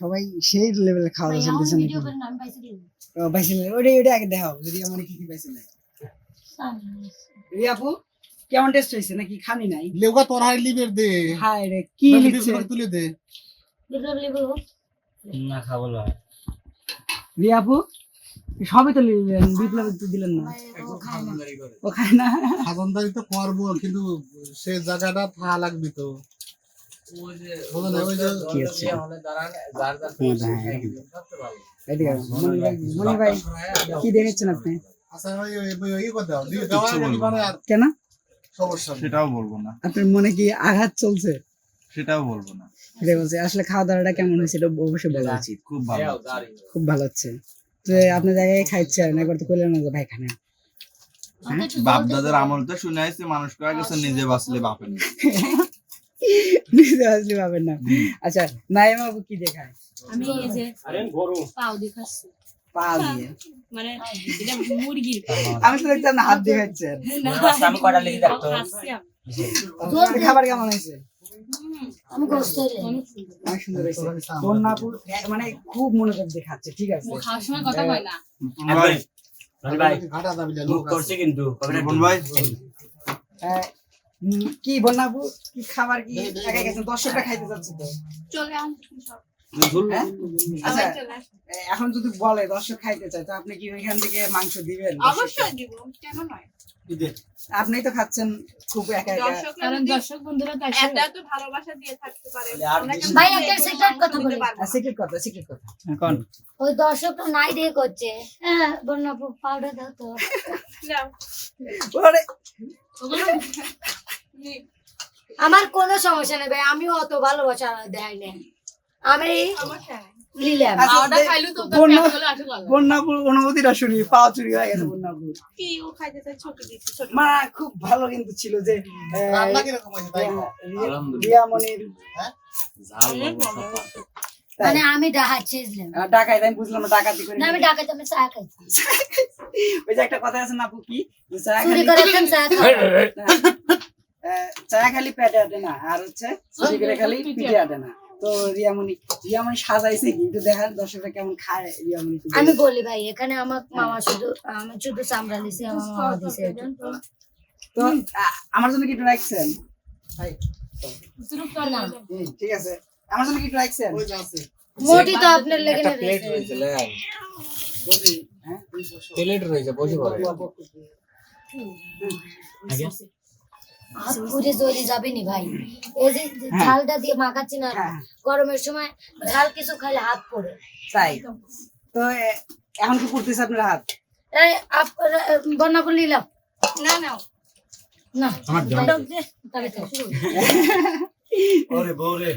সবাই সেই লেভেলের খাওয়া দাওয়া চলতেছে নাকি? ভিডিও করে না আমি পাইছি দিন ও, পাইছিলে ওইটা ওইটা আগে দেখাও যদি আমার কি কি রিয়া আপু কেমন টেস্ট হয়েছে? নাকি খানি নাই? লেউকা তোর হাই লিবের দে। হায় রে কি লিখছে? তুলে দে। না খাব না। রিয়া আপু সবই তো বিপ্লব তো দিলেন না। ও খায় না। খায় তো করব কিন্তু সে জায়গাটা থা লাগবে তো। কি ভাই মনি ভাই কি দেখেছেন আপনি? আচ্ছা আর কেন? সেটাও বলব না। আপনার মনে কি আঘাত চলছে? সেটাও বলব না। বলছে আসলে খাওয়া দাওয়াটা কেমন হয়েছে এটা অবশ্যই বলা উচিত। খুব ভালো খুব ভালো হচ্ছে। তো আপনার জায়গায় খাইছেন একবার তো কইলেন না ভাই খানে বাপ দাদার আমল তো শুনে আসছে মানুষ কয়ে গেছে নিজে বাঁচলে বাপের। না। আসলে পাবেন না। আচ্ছা নাইমা আপু কি দেখায়? আমি এই যে পাও দেখাচ্ছি। পা দিয়ে। মানে এটা মুরগির পা। আমি তো দেখতাম না হাত দিয়ে আমি কটা লিখে দেখতো? খাচ্ছি আমি। আপনার খাবার কেমন হয়েছে? মানে খুব মনোযোগ দিয়ে খাচ্ছে ঠিক আছে। কথা কয় না? ভাই। ভাই। করছে কিন্তু। ভাই। কি বন্যাপুর কি খাবার কি একা গেছেন দর্শকরা খাইতে যাচ্ছে তো। চলে আন হ্যাঁ? আচ্ছা। এখন যদি বলে দর্শক খাইতে চায় তো আপনি কি ওইখান থেকে মাংস দিবেন অবশ্যই দিব কেন নয়। আপনি তো খাচ্ছেন খুব একা একা। কারণ দর্শক বন্ধুরা তো আসে। এত এত ভালোবাসা দিয়ে থাকতে পারে ভাই, একটা secret কথা বলি। সিক্রেট কথা সিক্রেট কথা। কোন ওই দর্শকটা নাই দিয়ে করছে। হ্যাঁ বন্যা পাউডার দাও তো। ওরে! আমার কোনো সমস্যা নেই ভাই আমিও অত ভালোবাসা দেয় না আমি আচ্ছা, অনুভূতিটা শুনি পাও চুরি হয়ে গেছে বন্যাপুর কি ও খাইতে চায় ছোট দিচ্ছি ছোট মা খুব ভালো কিন্তু ছিল যে আহ, রান্না কীরকম হয়েছে তাই কও। রিয়া- রিয়ামণির মানে আমি আমি বুঝলাম না ডাকাতি করে না আমি ডাকাতে আমি চা খাইছি। ওই যে একটা কথা আছে না আপু কি? চা খাই আহ, চা খালি পেটে আটে না আর হচ্ছে খালি পিঠে আটে না। তো রিয়ামণি রিয়ামণি সাজাইছে কি একটু দেখার দর্শকরা কেমন খায় রিয়ামণি আমি বলি ভাই এখানে আমার মামা শুধু আমি শুধু চামড়া দিছি আমার মামা দিছে তো আমার জন্য কি একটু রাখছেন? শুরু কর না। হুম, ঠিক আছে। আমার জন্য কি একটু রাখছেন? আছে। মোটি তো আপনার লেগে নেবে প্লেট রয়েছে। লেন। হ্যাঁ? প্লেট রয়েছে বসে পড়ে। আগে হাত পুড়ে জ্বলে যাবে নি ভাই। এই যে ঝালটা দিয়ে মাখাচ্ছি না হ্যাঁ। গরমের সময় ঝাল কিছু খাইলে হাত পড়ে। তাই। তো এখন কি করতেছে আপনার হাত? এই আপ- বন্যা করে নিলাম। না না। না আমার জল তবে তো ওরে বউরে।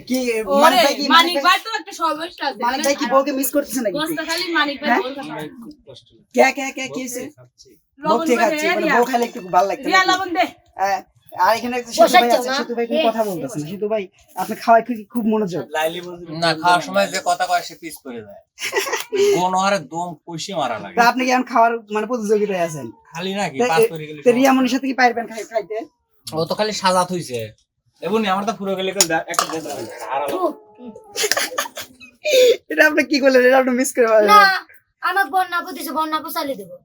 কি মানিক ভাই কি মানিক মানিক ভাই? ভাই তো একটা সমস্যা আছে। মানিক ভাই কি বউকে মিস করতেছে নাকি? বস্তা খালি মানিক ভাই? বল কে কে কে কি হয়েছে লবণ ঠিক আছে মানে বউ খাইলে একটু ভালো লাগতো রিয়া লবণ দে। আর এখানে একটা সিতু ভাই আছে না? ভাই কোনো কথা বলতেছে? না ভাই আপনি খাওয়াই খুব খুব মনোযোগ। না খাওয়ার সময় যে কথা কয় সে পিস করে দেয়। কোন দম কষে মারা লাগে। তা আপনি কি এখন খাওয়ার মানে প্রতিযোগিতায় আছেন? খালি নাকি তা পাস করে গেলে তো রিয়ামনির সাথে কি পারবেন খাই খাইতে? ও তো খালি সাজা থইছে এবনি আমার তো পুরো গেলে একটা এটা আপনি কি করলেন? এটা আপনি মিস করে না। আমার দিছে চালিয়ে দেবো।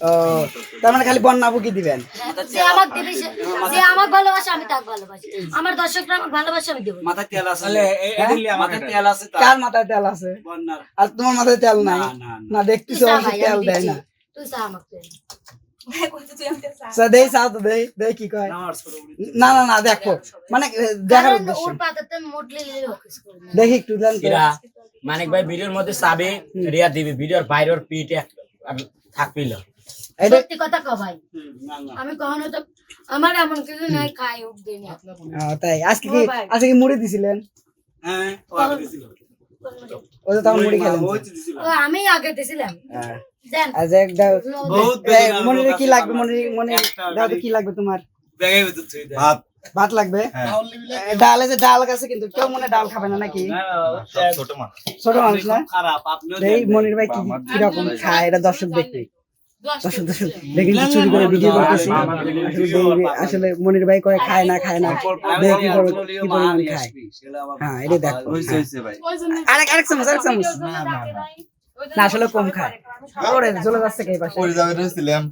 ও তার মানে খালি বন্যাবু কি দিবেন? যে আমাকে দিবি সে- যে আমাকে ভালোবাসে আমি তাকে ভালোবাসি। আমার দর্শকরা আমাকে ভালোবাসে আমি দেবো। মাথায় তেল আছে? মাথায় তেল আছে তার? কার মাথায় তেল আছে? বন্যার। আর তোমার মাথায় তেল নাই? না দেখতেছো তেল দেয় না। তুই চা আমাকে দেই চাও তো দেই দেই কি কয় না। না না দেখো। মানে এ, দেখার কারণ উদ্দেশ্য। ওর পাতাতে মোটলে কিছু করবে। না। দেখি একটু দেন মানিক ভাই ভিডিওর মধ্যে চাবি রিয়া দিবি ভিডিওর বাইরের পিঠে থাকবিল সত্যি কথা ভাই। হুম, না না। আমি কখনো তো আমার এমন কিছু নাই খাই হোক দিই না। আহ, তাই। আজকে কি আজকে কি মুড়ি দিছিলেন? হ্যাঁ ও তো তখন মুড়ি খেলেন আমি আগে দিছিলাম। হ্যাঁ। আজ একটা বহুত মনে কি লাগবে মনে মনে দাও কি লাগবে তোমার? ভাত। ভাত লাগবে? হ্যাঁ। এ, ডাল আছে ডাল আছে কিন্তু কেউ মনে ডাল খাবে না নাকি? ছোট মানুষ। ছোট মানুষ না? এই মনির ভাই কি রকম কীরকম খায় এটা দর্শক দেখবে। দর্শক দর্শক দেখে চুরি করে ভিডিও করতেছি। আসলে আসলে মনির ভাই কয়ে খায় না খায় না দেখে কি করে কি পরিমাণ খায়। হ্যাঁ এটা দেখো হইছে হ্যাঁ। আরেক আরেক চামচ আরেক চামচ না আসলে কম খায়। ওরে চলে যাচ্ছে কে পাশে? পরে যাবে রইছিলাম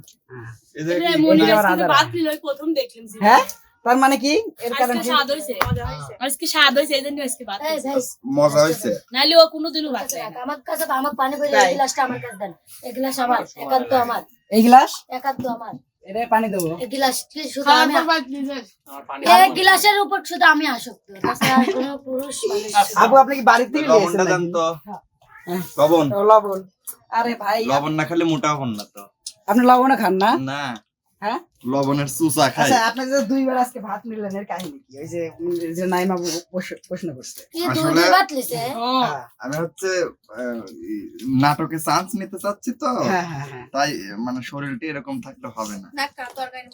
হ্যাঁ। মনে নিল। হ্যাঁ তার মানে কি? এর কারণ আজকে কি? স্বাদ হয়েছে। আজকে স্বাদ হয়েছে, এই জন্য আজকে ভাত মজা হইছে। নাহলে ও কোনোদিনও ভাত খায় না। আমার কাছে আমার পানি করে? এই গ্লাসটা আমার কাছে দেন। এই গ্লাস আমার একান্ত আমার। এই গ্লাস? একান্ত আমার। পানি দেবো। এই গ্লাস শুধু আমি ভাত গ্লাসের উপর শুধু আমি আসক্ত। তাছাড়া কোনো পুরুষ আপনি কি বাড়ি থেকে নিয়েছেন দেন নাকি? তো। হ্যাঁ। লবণ। লবণ। আরে ভাই লবণ না খেলে মোটা হন না তো। আপনি লবণ খান না? না। হ্যাঁ? লবণের চুচা খাই। আচ্ছা আপনি যে দুইবার আজকে ভাত নিলেন এর কাহিনী কি? ওই যে যে নাইমা প্রশ্ন- করছে। আসলে- ভাত লিছে। হ্যাঁ। আমি হচ্ছে নাটকে চান্স নিতে চাচ্ছি তো। হ্যাঁ হ্যাঁ হ্যাঁ। তাই মানে শরীরটা এরকম থাকলে হবে না। না কা তরকারি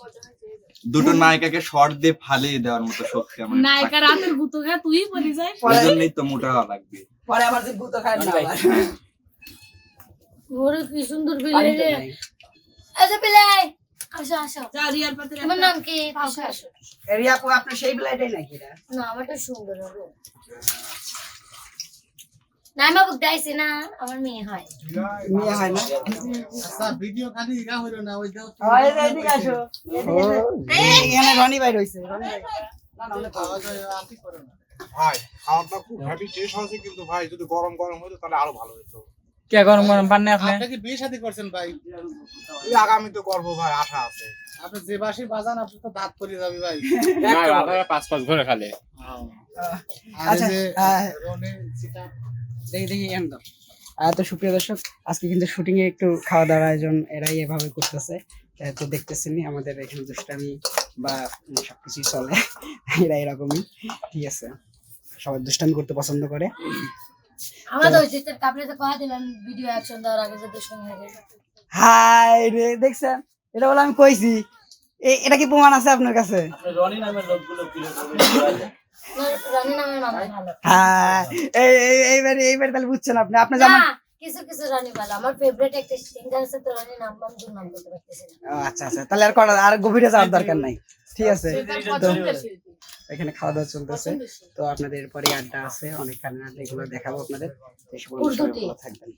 দুটো নায়িকাকে শর্ট দিয়ে ফালিয়ে দেওয়ার মতো শক্তি আমার নায়িকা রাতের গুতো খায়, তুই বলি যাই এই জন্যই তো মোটা লাগবে। পরে আবার যে গুতো খায় না। ওরে কি সুন্দর বিলাই। আচ্ছা বিলাই। আসো আসো। যা রিয়ার পাতে তোমার নাম কি? আসো আসো। রিয়া আপু আপনার সেই বেলাটাই নাকি এটা না আমারটা সুন্দর হবে। নাইমা বুক দাইছে না আমার মেয়ে হয়। মেয়ে হয় না? আচ্ছা ভিডিও খালি ইগা হইল না ওই দাও ও, এদিকে আসো। এদিকে এসো। এই, এখানে রনি ভাই রয়েছে রনি ভাই না না অনেক ভালো। আতি করো ভাই খাওয়াটা খুব হেভি টেস্ট হয়েছে কিন্তু ভাই যদি গরম গরম হতো তাহলে আরও ভালো হতো কে গরম গরম পান আপনি? আপনি কি বিয়ে শাদী করছেন ভাই? এই আগামীতে করব ভাই আশা আছে। আপনি যে বাসি বাজান আপনি তো দাঁত পড়ে যাবে ভাই। পাঁচ পাঁচ ঘরে খালে। আচ্ছা, দেখি দেখি দাও। তো সুপ্রিয় দর্শক আজকে কিন্তু শুটিং এ একটু খাওয়া দাওয়ার আয়োজন এরাই এভাবে করতেছে। তো দেখতেছেনি আমাদের এখানে দুষ্টামি বা সবকিছুই চলে। এরা এরকমই ঠিক আছে। সবাই দুষ্টামি করতে পছন্দ করে। হয়ে হাই রে দেখছেন? এটা বলে আমি কইছি। এ- এটা কি প্রমাণ আছে আপনার কাছে? হ্যাঁ এই- এই- এইবার এইবার তাহলে বুঝছেন আপনি। আপনার জানেন না কিছু কিছু রানী ভালো। আমার ফেভারিট একটা সিঙ্গার আছে তো রানী নাম নাম দু নাম বলতে পারতেছি আচ্ছা আচ্ছা। তাহলে আর করা আর গভীরে যাওয়ার দরকার নাই। ঠিক আছে। এখানে খাওয়া দাওয়া চলতেছে তো আপনাদের পরে আড্ডা আছে। অনেক কারণে এগুলো দেখাবো আপনাদের। থাকবেন।